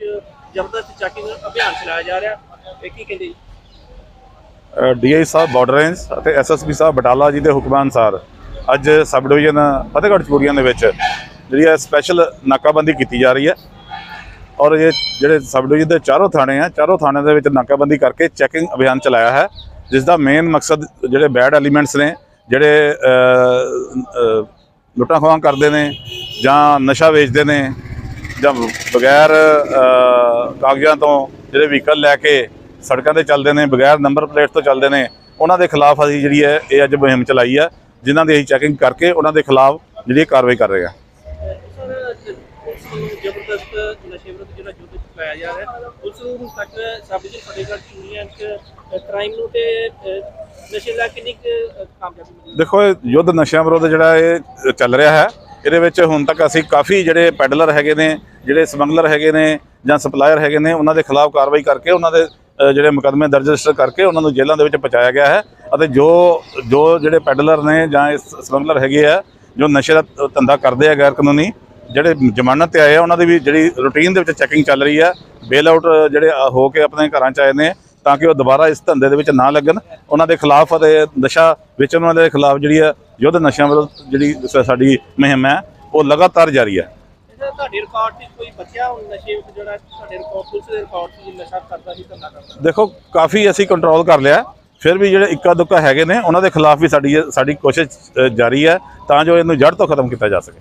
ਵਿੱਚ ਜ਼ਬਰਦਸਤ ਚੈਕਿੰਗ ਅਭਿਆਨ ਚਲਾਇਆ ਜਾ ਰਿਹਾ। ਇਹ ਕੀ ਕਹਿੰਦੇ ਜੀ? ਡੀਆਈ ਸਾਹਿਬ ਬਾਰਡਰ ਰੇਂਜ ਅਤੇ ਐਸਐਸਪੀ ਸਾਹਿਬ, ਬਟਾਲਾ ਜੀ ਦੇ ਹੁਕਮਾਂ ਅਨੁਸਾਰ ਅੱਜ ਸਬ ਡਿਵੀਜ਼ਨ ਫਤਿਹਗੜ੍ਹ ਚੂੜੀਆਂ ਦੇ ਵਿੱਚ ਜਿਹੜੀ ਹੈ ਸਪੈਸ਼ਲ ਨਾਕਾਬੰਦੀ ਕੀਤੀ ਜਾ ਰਹੀ ਹੈ। ਔਰ ਇਹ ਜਿਹੜੇ ਸਬ ਡਿਵੀਜ਼ਨ ਦੇ ਚਾਰੋਂ ਥਾਣੇ ਆ, ਚਾਰੋਂ ਥਾਣਿਆਂ ਦੇ ਵਿੱਚ ਨਾਕਾਬੰਦੀ ਕਰਕੇ ਚੈਕਿੰਗ ਅਭਿਆਨ ਚਲਾਇਆ ਹੈ, ਜਿਸ ਦਾ ਮੇਨ ਮਕਸਦ ਜਿਹੜੇ ਬੈਡ ਐਲੀਮੈਂਟਸ ਨੇ, ਜਿਹੜੇ ਲੁੱਟਾਂ ਖੋਹਾਂ ਕਰਦੇ ਨੇ ਜਾਂ ਨਸ਼ਾ ਵੇਚਦੇ ਨੇ ਜਾਂ ਬਗੈਰ ਕਾਗਜ਼ਾਂ ਤੋਂ ਜਿਹੜੇ ਵਹੀਕਲ ਲੈ ਕੇ ਸੜਕਾਂ ਤੇ ਚੱਲਦੇ ਨੇ ਬਗੈਰ ਨੰਬਰ ਪਲੇਟ ਤੋਂ ਚੱਲਦੇ ਨੇ ਉਹਨਾਂ ਦੇ ਖਿਲਾਫ ਅਸੀਂ ਜਿਹੜੀ ਹੈ ਇਹ ਅੱਜ ਮੁਹਿੰਮ ਚਲਾਈ ਹੈ ਜਿਨ੍ਹਾਂ ਦੀ ਅਸੀਂ ਚੈਕਿੰਗ ਕਰਕੇ ਉਹਨਾਂ ਦੇ ਖਿਲਾਫ ਜਿਹੜੀ ਕਾਰਵਾਈ ਕਰ ਰਹੇ ਹਾਂ। ਜ਼ਬਰਦਸਤ ਨਸ਼ੇ ਵਿਰੁੱਧ ਜਿਹੜਾ ਯੁੱਧ ਚਲਾਇਆ ਜਾ ਰਿਹਾ ਪੁਲਿਸ ਨੂੰ ਹੁਣ ਤੱਕ ਸਬ ਡਿਵੀਜ਼ਨ ਫਤਿਹਗੜ੍ਹ ਚੂੜੀਆਂ ਚ ਕ੍ਰਾਈਮ ਨੂੰ ਤੇ ਅਹ, ਨਸ਼ੇ ਦਾ ਕਿੰਨੀ ਕੁ, ਅਹ, ਕਾਮਯਾਬੀ ਮਿਲੀ। ਦੇਖੋ ਇਹ ਯੁੱਧ ਨਸ਼ਿਆਂ ਵਿਰੁੱਧ ਜਿਹੜਾ ਇਹ ਚੱਲ ਰਿਹਾ ਹੈ ਇਹਦੇ ਵਿੱਚ ਹੁਣ ਤੱਕ ਅਸੀਂ ਕਾਫੀ ਜਿਹੜੇ ਪੈਡਲਰ ਹੈਗੇ ਨੇ ਜਿਹੜੇ ਸਮਗਲਰ ਹੈਗੇ ਨੇ ਜਾਂ ਸਪਲਾਇਰ ਹੈਗੇ ਨੇ, ਉਹਨਾਂ ਦੇ ਖਿਲਾਫ ਕਾਰਵਾਈ ਕਰਕੇ ਉਹਨਾਂ ਦੇ ਜਿਹੜੇ ਮੁਕੱਦਮੇ ਦਰਜ ਰਜਿਸਟਰ ਕਰਕੇ ਉਹਨਾਂ ਨੂੰ ਜੇਲ੍ਹਾਂ ਦੇ ਵਿੱਚ ਪਹੁੰਚਾਇਆ ਗਿਆ ਹੈ। ਅਤੇ ਜੋ ਜੋ ਜਿਹੜੇ ਪੈਡਲਰ ਨੇ ਜਾਂ ਇਸ ਸਮਗਲਰ ਹੈਗੇ ਆ, ਜੋ ਨਸ਼ੇ ਦਾ ਧੰਦਾ ਕਰਦੇ ਆ ਗੈਰ ਕਾਨੂੰਨੀ ਜਿਹੜੇ ਜ਼ਮਾਨਤ ਤੇ ਆਏ ਆ, ਉਹਨਾਂ ਦੀ ਵੀ ਜਿਹੜੀ ਰੂਟੀਨ ਦੇ ਵਿੱਚ ਚੈਕਿੰਗ ਚੱਲ ਰਹੀ ਹੈ ਬੇਲ ਆਊਟ ਜਿਹੜੇ ਹੋ ਕੇ ਆਪਣੇ ਘਰਾਂ ਚ ਆਏ ਨੇ, ਤਾਂ ਕਿ ਉਹ ਦੁਬਾਰਾ ਇਸ ਧੰਦੇ ਦੇ ਵਿੱਚ ਨਾ ਲੱਗਣ। ਉਹਨਾਂ ਦੇ ਖਿਲਾਫ ਅਤੇ ਨਸ਼ਾ ਵੇਚਣ ਵਾਲੇ ਦੇ ਖਿਲਾਫ ਜਿਹੜੀ ਆ, ਯੁੱਧ ਨਸ਼ਿਆਂ ਵਿਰੁੱਧ ਜਿਹੜੀ ਸਾਡੀ ਮੁਹਿੰਮ ਹੈ, ਉਹ ਲਗਾਤਾਰ ਜਾਰੀ ਹੈ ਤੁਹਾਡੇ ਰਿਕਾਰਡ 'ਚ ਕੋਈ ਬੱਚਾ ਹੁਣ ਨਸ਼ੇ ਵਿੱਚ ਜਿਹੜਾ ਤੁਹਾਡੇ ਰਿਕਾਰਡ ਪੁਲਿਸ ਦੇ ਰਿਕਾਰਡ 'ਚ ਨਸ਼ਾ ਕਰਦਾ ਸੀ ਧੰਦਾ ਕਰਦਾ ਦੇਖੋ, ਕਾਫੀ ਅਸੀਂ ਕੰਟਰੋਲ ਕਰ ਲਿਆ। ਫਿਰ ਵੀ ਜਿਹੜੇ ਇੱਕਾ ਦੁੱਕਾ ਹੈਗੇ ਨੇ, ਉਹਨਾਂ ਦੇ ਖਿਲਾਫ ਵੀ ਸਾਡੀ ਸਾਡੀ ਕੋਸ਼ਿਸ਼ ਜਾਰੀ ਹੈ ਤਾਂ ਜੋ ਇਹਨੂੰ ਜੜ ਤੋਂ ਖਤਮ ਕੀਤਾ ਜਾ ਸਕੇ।